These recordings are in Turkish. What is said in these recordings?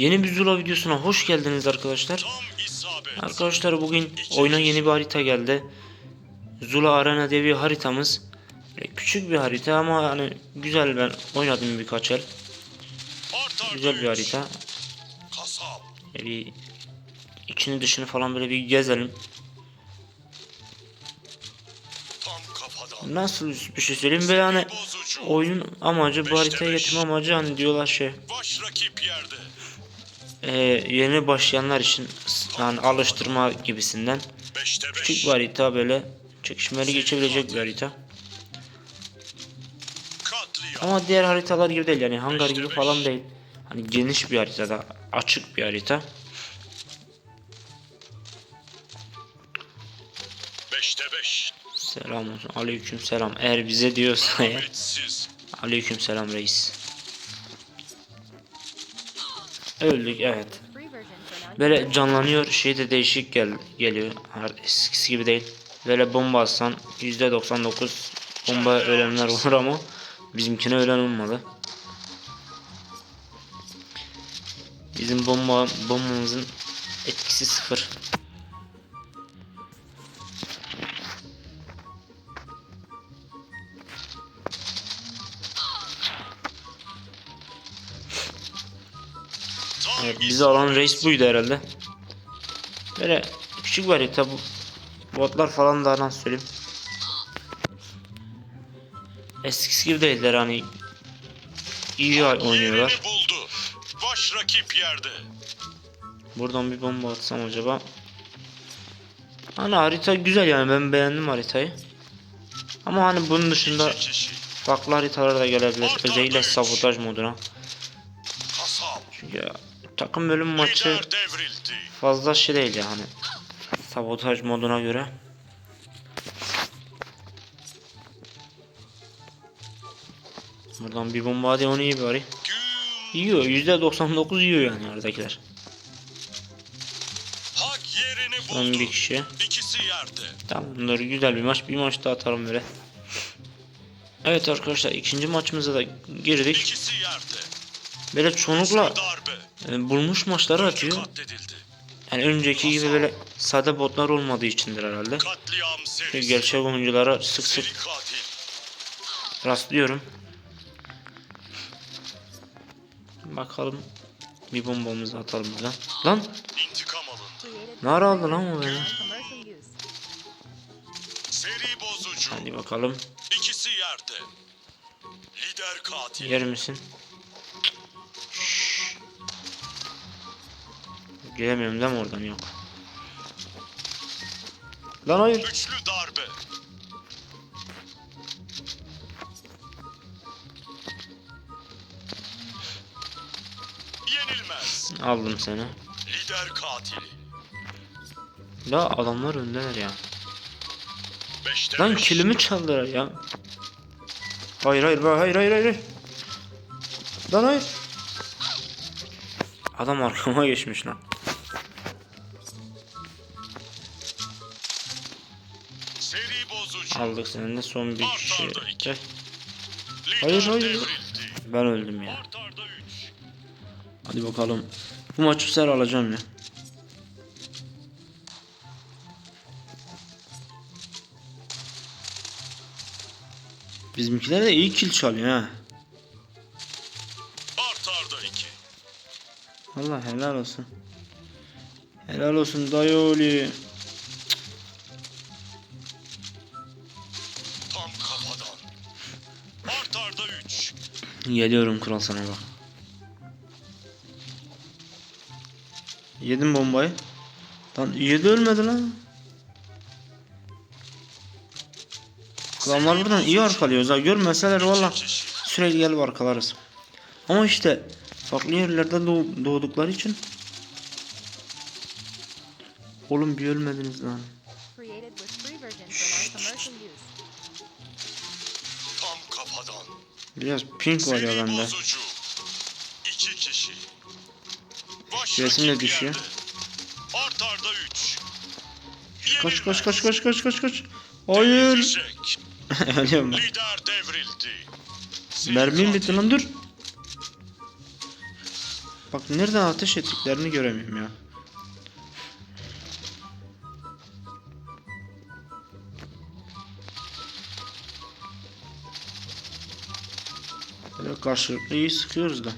Yeni bir Zula videosuna hoş geldiniz arkadaşlar. Arkadaşlar bugün oyuna yeni bir harita geldi. Zula Arena diye bir haritamız. Böyle küçük bir harita ama hani güzel ben oynadım birkaç el. Güzel bir harita. Böyle bir içini dışını falan böyle bir gezelim. Nasıl bir şey söyleyeyim böyle hani oyunun amacı bu haritaya getirme amacı hani diyorlar şey. E, yeni başlayanlar için yani alıştırma gibisinden. Küçük bir harita böyle çekişmeli geçebilecek bir harita. Ama diğer haritalar gibi değil yani hangar gibi falan değil. Hani geniş bir haritada açık bir harita. Selam olsun. Aleyküm selam. Eğer bize diyorsa ya. Aleyküm selam reis. Öldük evet. Böyle canlanıyor şey de değişik gel geliyor. Eskisi gibi değil. Böyle bomba atsan %99 bomba ölenler olur ama bizimkine ölen olmadı. Bizim bomba bombamızın etkisi sıfır. Evet, bizi alan reis buydu herhalde. Böyle küçük bir harita bu. Botlar falan da nasıl söyleyeyim. Eskisi gibi değiller hani. iyi oynuyorlar. Buldu. Baş rakip yerde. Buradan bir bomba atsam acaba. Hani harita güzel yani ben beğendim haritayı. Ama hani bunun dışında farklı haritalar da gelebilir. Özellikle sabotaj moduna. Çünkü takım bölüm maçı fazla şey değil yani. Sabotaj moduna göre. Buradan bir bomba hadi onu iyi bari. Yiyor. %99 yiyor yani oradakiler. Son bir kişi. Tamamdır güzel bir maç. Bir maç daha atalım böyle. Evet arkadaşlar ikinci maçımıza da girdik. Böyle çoğunlukla E, bulmuş maçları atıyor. Yani önceki gibi böyle sade botlar olmadığı içindir herhalde. Çünkü gerçek oyunculara sık sık rastlıyorum. Bakalım bir bombamızı atalım buradan. Lan ara aldı lan o beni? Hadi bakalım. İkisi yerde. Lider katil. Yer misin? Gelemiyorum değil mi oradan yok. Lan hayır. Üçlü darbe. Yenilmez. Aldım seni. Lider katili. Ya adamlar öndeler ya. Beşte Lan beş. kilimi çaldılar ya. Hayır hayır hayır hayır hayır. hayır. Lan hayır. Adam arkama geçmiş lan. Aldık senin de son bir kişi. Gel. Lider hayır, hayır. Ben öldüm ya. Hadi bakalım. Bu maçı bu sefer alacağım ya. Bizimkiler de iyi kill çalıyor ha. Allah helal olsun. Helal olsun dayı oğlu. Tam kafadan. Art arda üç. Geliyorum kral sana bak. Yedim bombayı. Lan yedi ölmedi lan. Adamlar buradan iyi arkalıyoruz ha. Görmeseler valla sürekli gelip arkalarız. Ama işte farklı yerlerde doğ- doğdukları için Oğlum bir ölmediniz lan. Kafadan. Biraz pink var ya bende. İki kişi. Resim de düşüyor. Art arda üç. Kaç kaç kaç kaç kaç kaç kaç. Hayır. Ölüyorum ben. Lider devrildi. Mermim bitti lan dur. Bak nereden ateş ettiklerini göremiyorum ya. Böyle karşılıklı iyi sıkıyoruz da.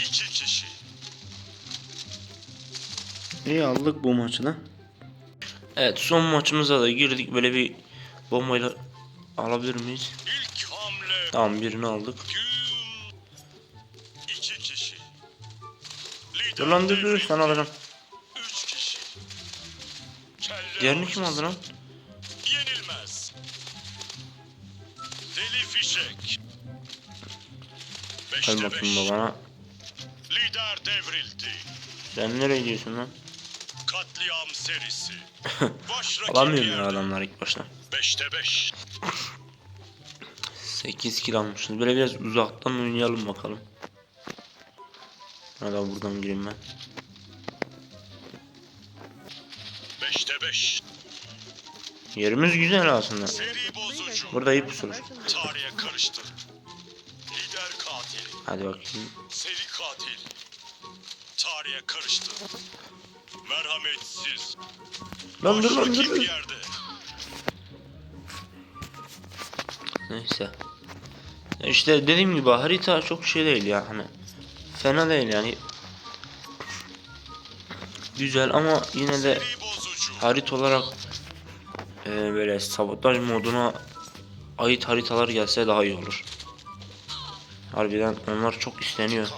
İki kişi. İyi aldık bu maçı da. Evet son maçımıza da girdik. Böyle bir bombayla alabilir miyiz? Tamam birini aldık. Dur lan dur dur sen alacağım. Diğerini kim aldı lan? Yenilmez. Deli fişek. Beşte bakayım babana. Lider devrildi. Sen nereye gidiyorsun lan? Katliam serisi. Alamıyorum ya adamlar ilk başta. Beşte beş. 8 kill almışız. Böyle biraz uzaktan oynayalım bakalım. Hadi buradan gireyim ben. Beşte beş. Yerimiz güzel aslında. Seri bozucu. Burada iyi pusulur. Tarihe karıştı. Lider katil. Hadi bakayım. Seri katil. Tarihe karıştı. Merhametsiz. Lan dur lan dur. Neyse. İşte dediğim gibi harita çok şey değil ya hani. Fena değil yani. Güzel ama yine de harita olarak e, böyle sabotaj moduna ait haritalar gelse daha iyi olur. Harbiden onlar çok isteniyor.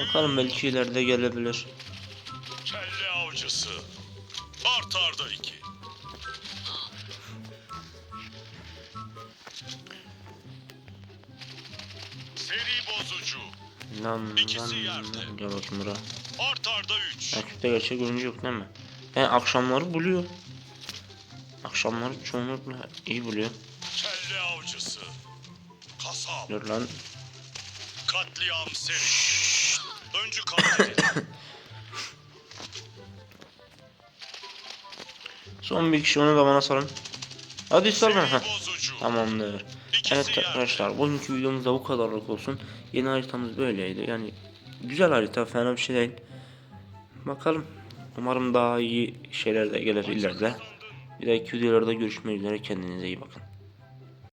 Bakalım belki ileride gelebilir. Seri bozucu. Lan İkisi lan yerde. lan. Gel bakayım buraya. Artarda üç. Rakipte gerçek oyuncu yok değil mi? Yani akşamları buluyor. Akşamları çoğunlukla iyi buluyor. Kelle avcısı. Kasap. Dur lan. Katliam serisi. Öncü katledildi. Son bir kişi onu da bana salın. Hadi. Seri Heh. bozucu. Tamamdır. Evet arkadaşlar bugünkü videomuz da bu kadarlık olsun. Yeni haritamız böyleydi. Yani güzel harita fena bir şey değil. Bakalım. Umarım daha iyi şeyler de gelir ileride. Bir dahaki videolarda görüşmek üzere. Kendinize iyi bakın.